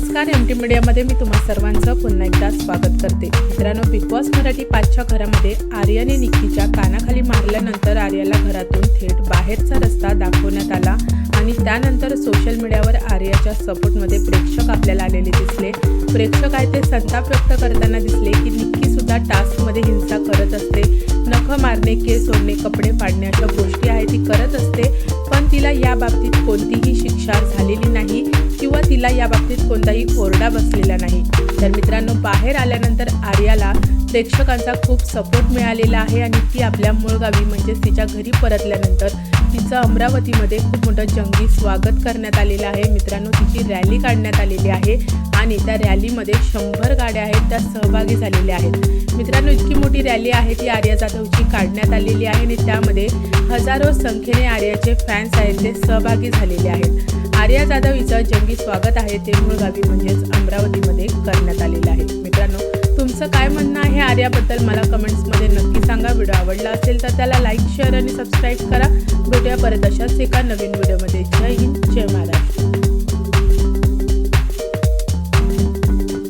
नमस्कार M T मीडियामध्ये मी तुम्हा सर्वांचं पुन्हा एकदा स्वागत करते. मित्रांनो बिग बॉस मराठी पाचच्या घरामध्ये आर्याने निक्कीच्या कानाखाली मारल्यानंतर आर्याला घरातून थेट बाहेरचा रस्ता दाखवण्यात आला आणि त्यानंतर सोशल मीडियावर आर्याच्या सपोर्टमध्ये प्रेक्षक आपल्याला आलेले दिसले. प्रेक्षक आहे ते संताप व्यक्त करताना दिसले की निक्की सुद्धा टास्कमध्ये हिंसा करत असते. नख मारणे केस सोडणे कपडे फाडणे अशा गोष्टी आहे ती करत असते पण तिला या बाबतीत कोणतीही शिक्षा झालेली नाही. तिला या बाबतीत कोणताही ओरडा बसलेला नाही. तर मित्रांनो बाहेर आल्यानंतर आर्याला प्रेक्षकांचा खूप सपोर्ट मिळालेला आहे आणि ती आपल्या मूळ गावी म्हणजेच तिच्या घरी परतल्यानंतर तिचं अमरावतीमध्ये खूप मोठं जंगी स्वागत करण्यात आलेलं आहे. मित्रांनो तिची रॅली काढण्यात आलेली आहे आणि त्या रॅलीमध्ये शंभर गाड्या आहेत त्या सहभागी झालेल्या आहेत. मित्रांनो इतकी मोठी रॅली आहे ती आर्या जाधवची काढण्यात आलेली आहे आणि त्यामध्ये हजारो संख्येने आर्याचे फॅन्स आहेत ते सहभागी झालेले आहेत. आर्या जाधव हिचं जंगी स्वागत आहे ते मूळ गावी म्हणजेच अमरावतीमध्ये करण्यात आलेलं आहे. मित्रांनो तुमचं काय म्हणणं आहे आर्याबद्दल मला कमेंट्समध्ये नक्की सांगा. व्हिडिओ आवडला असेल तर त्याला लाईक शेअर आणि सबस्क्राईब करा. भेटूया परत अशाच एका नवीन व्हिडिओमध्ये. जय हिंद.